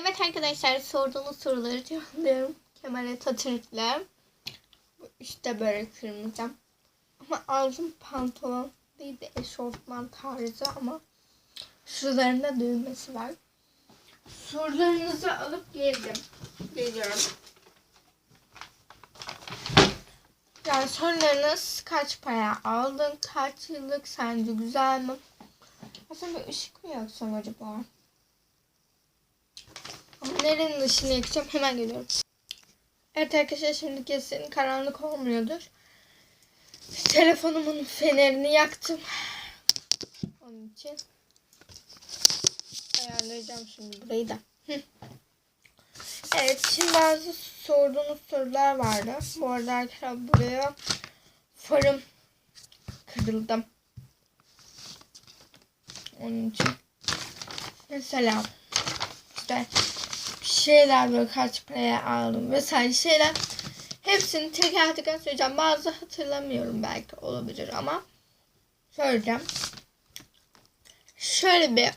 Evet arkadaşlar sorduğunuz soruları cevaplıyorum. Kemal Atatürk'le. İşte böyle kırmızı. Ama aldım pantolon değil de eşofman tarzı ama şuralarında düğmesi var. Sorularınızı alıp geldim. Geliyorum. Yani sorularınız kaç para aldın? Kaç yıllık? Sence güzel mi? Aslında bir ışık mı yaksam acaba? Nerenin ışığını yakacağım? Hemen geliyorum. Evet arkadaşlar şimdi kesin karanlık olmuyordur. Telefonumun fenerini yaktım. Onun için ayarlayacağım şimdi burayı da. Evet şimdi bazı sorduğunuz sorular vardı. Bu arada arkadaşlar buraya farım kırıldı. Onun için mesela işte şeyler böyle kaç paraya aldım vesaire şeyler hepsini teker teker söyleyeceğim. Bazı hatırlamıyorum belki olabilir ama söyleyeceğim. Şöyle bir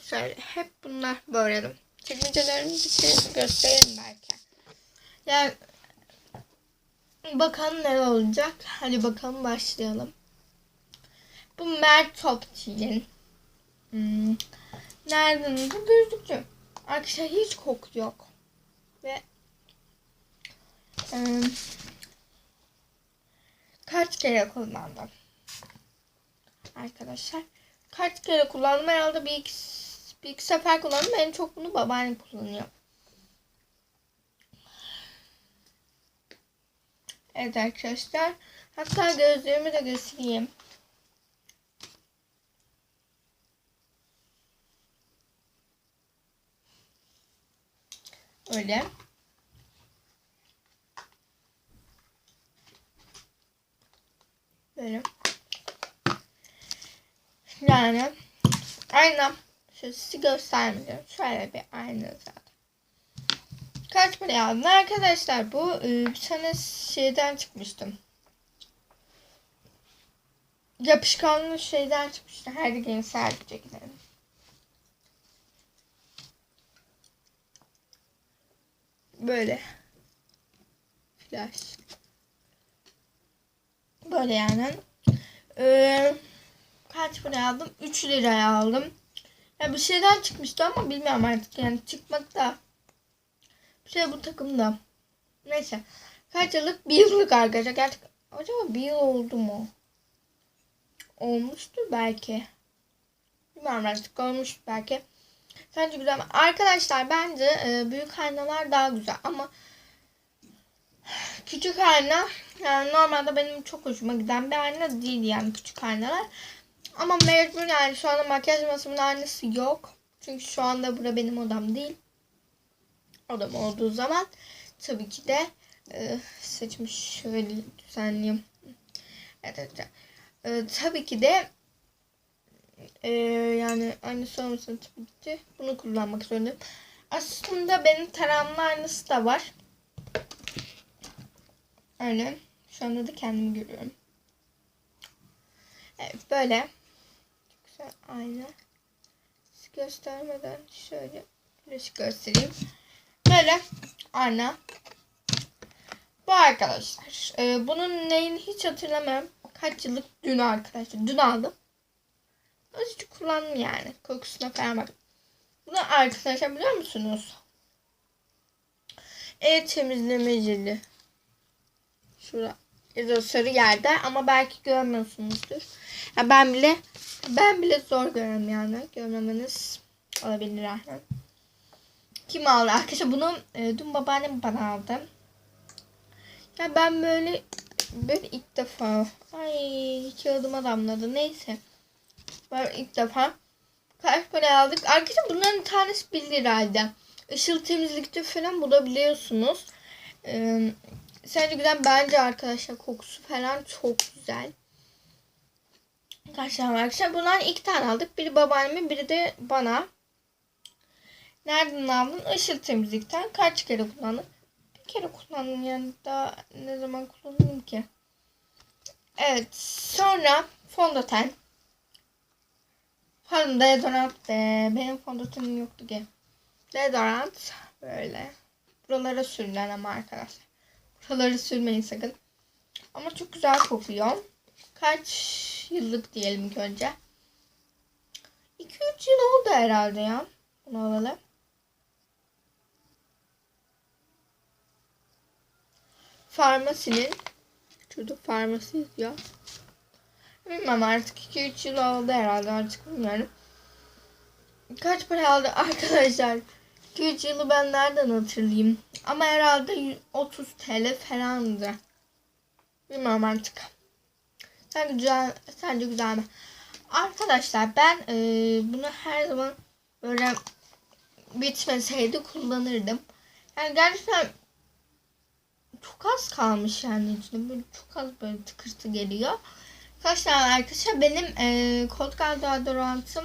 şöyle hep bunlar böyle. Çekmecelerini bir göstereyim belki. Yani bakalım ne olacak. Hadi bakalım başlayalım. Bu Mert Topçi'nin hmm, nereden bu gözlükçü. Arkadaşlar hiç koku yok. Ve e, kaç kere kullandım. Arkadaşlar kaç kere kullandım herhalde bir iki, bir iki sefer kullandım. En çok bunu babaannem kullanıyor. Evet arkadaşlar. Hatta gözlüğümü de göstereyim. Öyle. Böyle. Yani ayna. Şöyle sizi göstermeyeceğim. Şöyle bir ayna zaten. Kaç para aldım? Arkadaşlar bu e, bir tane şeyden çıkmıştım. Yapışkanlı şeyden çıkmıştı. Her gün sadece Böyle. Flash. Böyle yani. Ee, kaç para aldım? 3 liraya aldım. Ya bir şeyden çıkmıştı ama bilmiyorum artık yani çıkmakta. Bir şey bu takımda. Neyse. Kaç yıllık? Bir yıllık arkadaşlar. Gerçek acaba bir yıl oldu mu? Olmuştur belki. Bilmiyorum artık olmuş belki. Sence güzel? Arkadaşlar bence e, büyük aynalar daha güzel ama küçük ayna yani normalde benim çok hoşuma giden bir ayna değil yani küçük aynalar. Ama mecbur yani şu anda makyaj masamın aynası yok. Çünkü şu anda bura benim odam değil. Odam olduğu zaman tabii ki de e, saçımı şöyle düzenleyeyim. Evet, evet. E, tabii ki de ee, yani aynısı olmasın tabii ki. Bunu kullanmak zorundayım. Aslında benim taramlı aynısı da var. Öyle. Şu anda da kendimi görüyorum. Evet böyle. Çok güzel ayna. Göstermeden şöyle flash göstereyim. Böyle ayna. Bu arkadaşlar. Ee, bunun neyini hiç hatırlamıyorum. Kaç yıllık dün arkadaşlar. Dün aldım. Azıcık kullandım yani. Kokusuna falan bak. Bunu arkadaşlar biliyor musunuz? El temizleme jeli. Şurada yazıyor sarı yerde ama belki görmüyorsunuzdur. Ya ben bile ben bile zor görüyorum yani. Görmemeniz olabilir yani. Kim aldı? Arkadaşlar bunu e, dün babaannem bana aldı. Ya ben böyle böyle ilk defa ay kağıdıma damladı. Neyse. Ben ilk defa kaç para aldık. Arkadaşlar bunların tanesi 1 liraydı. Işıl temizlikte falan bulabiliyorsunuz. Ee, sence güzel bence arkadaşlar kokusu falan çok güzel. Kaç var arkadaşlar? Bundan iki tane aldık. Biri babaanneme biri de bana. Nereden aldın? Işıl temizlikten. Kaç kere kullandın? Bir kere kullandım yani daha ne zaman kullandım ki? Evet. Sonra fondöten. Pardon deodorant de. Benim fondötenim yoktu ki. Deodorant böyle. Buralara sürülen ama arkadaşlar. Buraları sürmeyin sakın. Ama çok güzel kokuyor. Kaç yıllık diyelim ilk önce. 2-3 yıl oldu herhalde ya. Bunu alalım. Farmasinin Şurada farmasi yazıyor. Bilmem artık 2-3 yıl oldu herhalde artık bilmiyorum. Kaç para aldı arkadaşlar? 2-3 yılı ben nereden hatırlayayım? Ama herhalde 30 TL falandı. Bilmem artık. Sence güzel, sence güzel mi? Arkadaşlar ben e, bunu her zaman böyle bitmeseydi kullanırdım. Yani gerçekten çok az kalmış yani içinde. Böyle çok az böyle tıkırtı geliyor. Tane arkadaşlar benim e, Kotkal deodorantım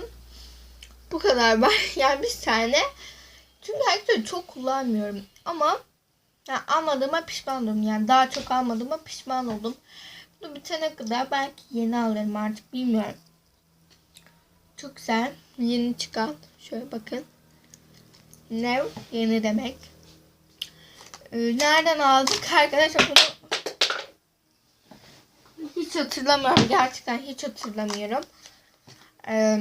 bu kadar var. Yani bir tane. Çünkü arkadaşlar çok kullanmıyorum. Ama yani almadığıma pişman oldum. Yani daha çok almadığıma pişman oldum. Bunu bitene kadar belki yeni alırım artık bilmiyorum. Çok güzel. Yeni çıkan. Şöyle bakın. Ne? Yeni demek. Ee, nereden aldık arkadaşlar bunu hiç hatırlamıyorum. Gerçekten hiç hatırlamıyorum. Ee,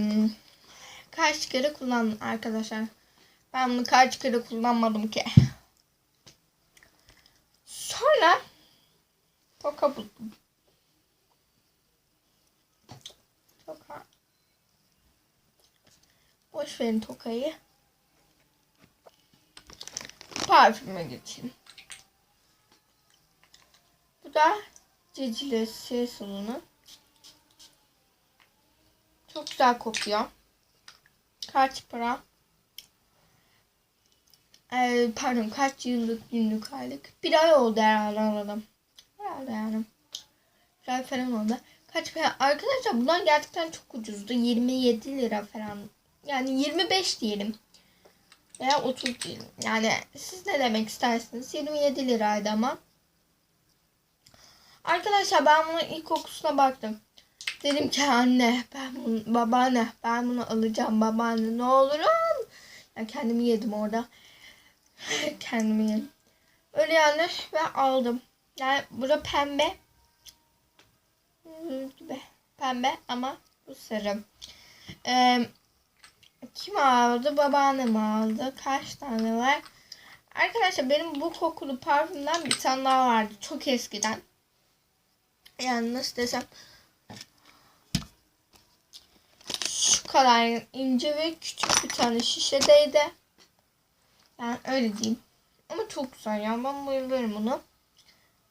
kaç kere kullandım arkadaşlar. Ben bunu kaç kere kullanmadım ki. Sonra toka buldum. Toka. Boş verin tokayı. Parfüme geçeyim. Bu da Cicile şey. Çok güzel kokuyor. Kaç para? Ee, pardon kaç yıllık günlük aylık? Bir ay oldu herhalde anladım. Herhalde yani. Bir ay falan oldu. Kaç para? Arkadaşlar bunlar gerçekten çok ucuzdu. 27 lira falan. Yani 25 diyelim. Veya 30 diyelim. Yani siz ne demek istersiniz? 27 liraydı ama. Arkadaşlar ben bunun ilk kokusuna baktım. Dedim ki anne ben bunu babaanne ben bunu alacağım babaanne ne olur al. Ya kendimi yedim orada. kendimi yedim. Öyle yani ve aldım. Yani burada pembe. gibi pembe ama bu sarı. Ee, kim aldı? Babaannem aldı. Kaç tane var? Arkadaşlar benim bu kokulu parfümden bir tane daha vardı. Çok eskiden. Yani nasıl desem şu kadar ince ve küçük bir tane şişedeydi. Yani öyle diyeyim. Ama çok güzel ya. Ben bayılıyorum bunu.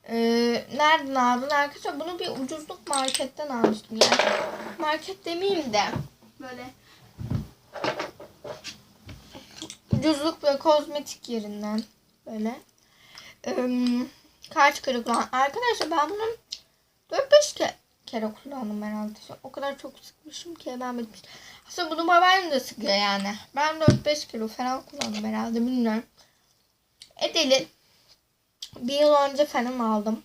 Ee, nereden aldın arkadaşlar? Bunu bir ucuzluk marketten almıştım. Yani market demeyeyim de böyle ucuzluk ve kozmetik yerinden böyle. Ee, kaç kere kullan. Arkadaşlar ben bunu 4-5 ke kere kullandım herhalde. O kadar çok sıkmışım ki ben bitmiş. Aslında bunu babaannem de sıkıyor yani. Ben 4-5 kilo falan kullandım herhalde bilmiyorum. Edel'in bir yıl önce falan aldım.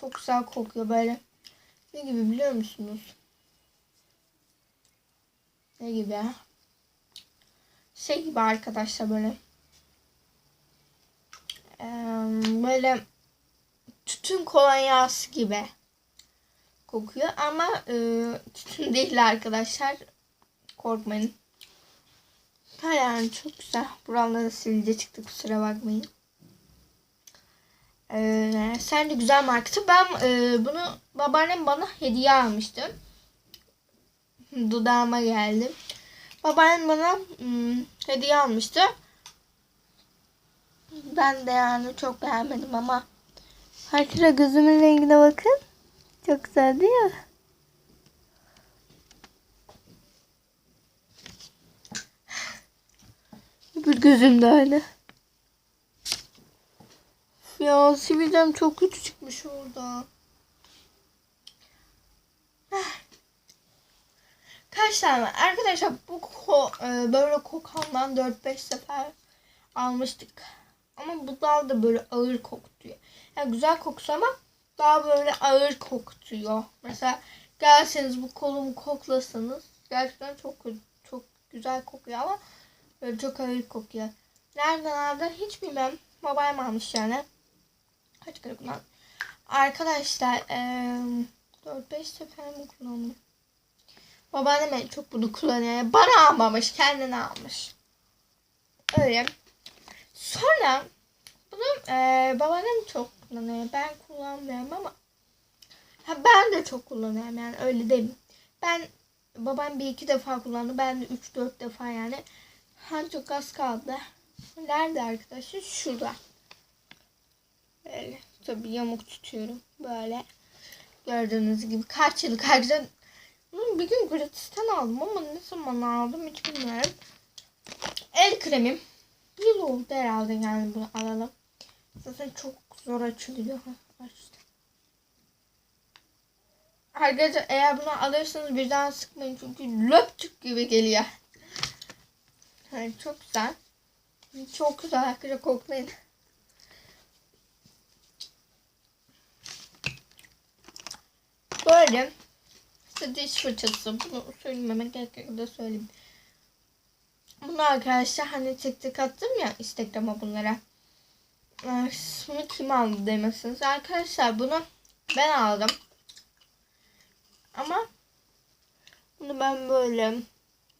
Çok güzel kokuyor böyle. Ne gibi biliyor musunuz? Ne gibi? Şey gibi arkadaşlar böyle. Ee, böyle tütün kolonyası gibi kokuyor ama e, tütün değil arkadaşlar. Korkmayın. Ha yani çok güzel. Buralarda sivilce çıktı kusura bakmayın. Ee, sen de güzel markası. Ben e, bunu babaannem bana hediye almıştı. Dudağıma geldi. Babaannem bana hmm, hediye almıştı. Ben de yani çok beğenmedim ama Arkadaşlar gözümün rengine bakın. Çok güzel değil mi? Bir gözüm de öyle. Ya sivilcem çok kötü çıkmış orada. Kaç tane? Arkadaşlar bu ko e, böyle kokandan 4-5 sefer almıştık. Ama bu daha da böyle ağır koktuyor. Yani güzel kokusu ama daha böyle ağır kokutuyor. Mesela gelseniz bu kolumu koklasanız gerçekten çok çok güzel kokuyor ama Böyle çok ağır kokuyor. Nereden aldı hiç bilmem. Babam almış yani. Kaç kere kullandım. Arkadaşlar eee 4-5 sefer mi kullandım? Babaannem çok bunu kullanıyor. Bana almamış. Kendine almış. Öyle. Sonra bunu eee babaannem çok kullanıyor. Ben kullanmıyorum ama ha, ben de çok kullanıyorum yani öyle değil. Ben babam bir iki defa kullandı. Ben de üç dört defa yani. Ha çok az kaldı. Nerede arkadaşlar? Şurada. Böyle. Tabii yamuk tutuyorum. Böyle. Gördüğünüz gibi kaç arkadaşlar. Bunu bir gün gratisten aldım ama ne zaman aldım hiç bilmiyorum. El kremim. Yıl oldu herhalde yani bunu alalım. Zaten çok zor açılıyor. Ha, açtı. Arkadaşlar eğer bunu alırsanız birden sıkmayın çünkü löpçük gibi geliyor. Yani çok güzel. Çok güzel arkadaşlar koklayın. Böyle işte diş fırçası. Bunu söylememe gerek yok da söyleyeyim. Bunu arkadaşlar hani tek tek attım ya Instagram'a bunlara. Bunu kim aldı demesiniz. Arkadaşlar bunu ben aldım. Ama bunu ben böyle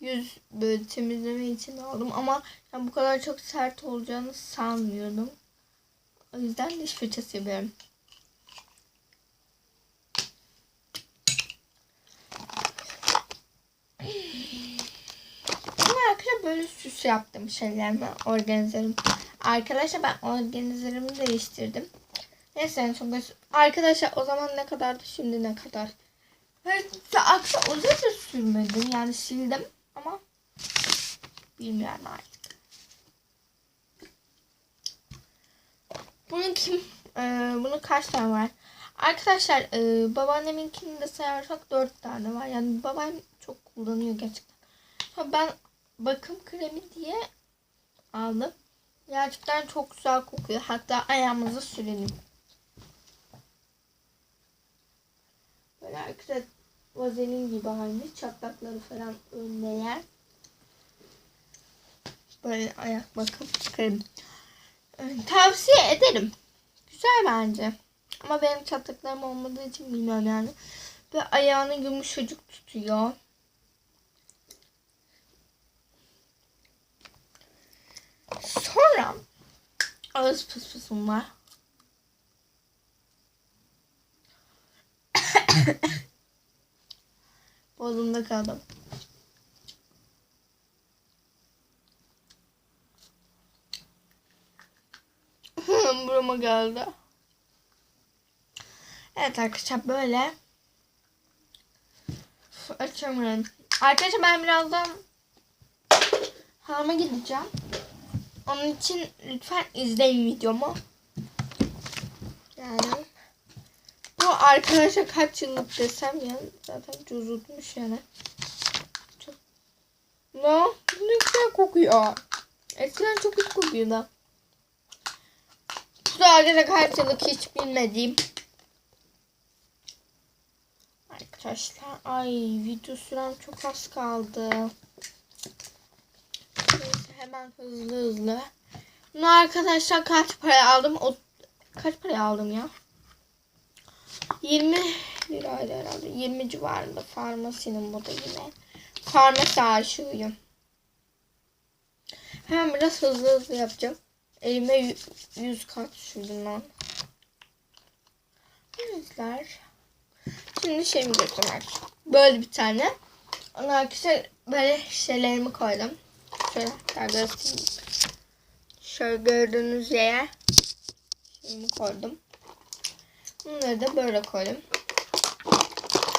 yüz böyle temizleme için aldım ama yani bu kadar çok sert olacağını sanmıyordum. O yüzden diş fırçası yapıyorum. Ama böyle süs yaptım şeylerimi organizerim. Arkadaşlar ben organizerimi değiştirdim. Neyse en son Arkadaşlar o zaman ne kadardı şimdi ne kadar? Evet, aksa uzun da sürmedim yani sildim ama bilmiyorum artık. Bunun kim? Ee, bunun kaç tane var? Arkadaşlar e, babaanneminkini de sayarsak dört tane var. Yani babam çok kullanıyor gerçekten. Ben bakım kremi diye aldım. Gerçekten çok güzel kokuyor. Hatta ayağımıza sürelim. Böyle arkadaşlar vazelin gibi aynı çatlakları falan önleyen böyle ayak bakım kremi. Ee, Tavsiye ederim. Güzel bence. Ama benim çatlaklarım olmadığı için bilmiyorum yani. Ve ayağını yumuşacık tutuyor. Sonra ağız pıs pısım var. Boğazımda kaldım. Burama geldi. Evet arkadaşlar böyle. Açamıyorum. Arkadaşlar ben birazdan halama gideceğim. Onun için lütfen izleyin videomu. Yani bu arkadaşa kaç yıllık desem ya zaten cozutmuş yani. Çok... Ne? Ne güzel kokuyor. Eskiden çok iyi kokuyordu. Bu da arkadaşa kaç yıllık hiç bilmediğim. Arkadaşlar ay video sürem çok az kaldı. Hemen hızlı hızlı. Bunu arkadaşlar kaç para aldım? O kaç para aldım ya? 20 liraydı herhalde. 20 civarında farmasinin bu da yine. Farmasi aşığıyım. Hemen biraz hızlı hızlı yapacağım. Elime 100 kat sürdüm lan. Arkadaşlar. Şimdi şeyimi göstermek. Böyle bir tane. Ona arkadaşlar böyle şeylerimi koydum. Şöyle göstereyim. Şöyle gördüğünüz yere şeyimi koydum. Bunları da böyle koydum.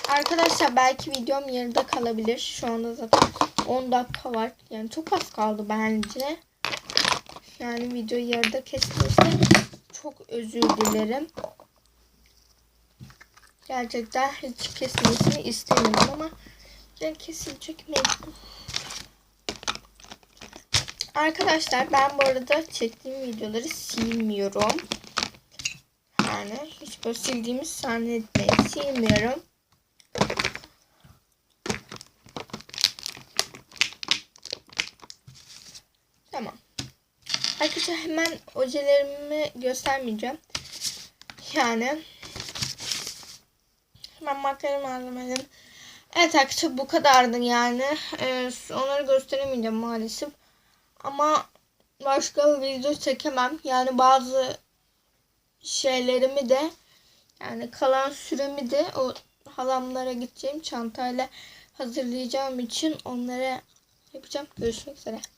Arkadaşlar belki videom yarıda kalabilir. Şu anda zaten 10 dakika var. Yani çok az kaldı bence. Yani video yarıda kesilirse çok özür dilerim. Gerçekten hiç kesilmesini istemiyorum ama ben kesilecek mecbur. Arkadaşlar ben bu arada çektiğim videoları silmiyorum. Yani hiç böyle sildiğimi zannetmeyin. Silmiyorum. Tamam. Arkadaşlar hemen ojelerimi göstermeyeceğim. Yani hemen makyaj malzemelerim. Evet arkadaşlar bu kadardı yani. Ee, onları gösteremeyeceğim maalesef. Ama başka bir video çekemem. Yani bazı şeylerimi de yani kalan süremi de o halamlara gideceğim çantayla hazırlayacağım için onlara yapacağım. Görüşmek üzere.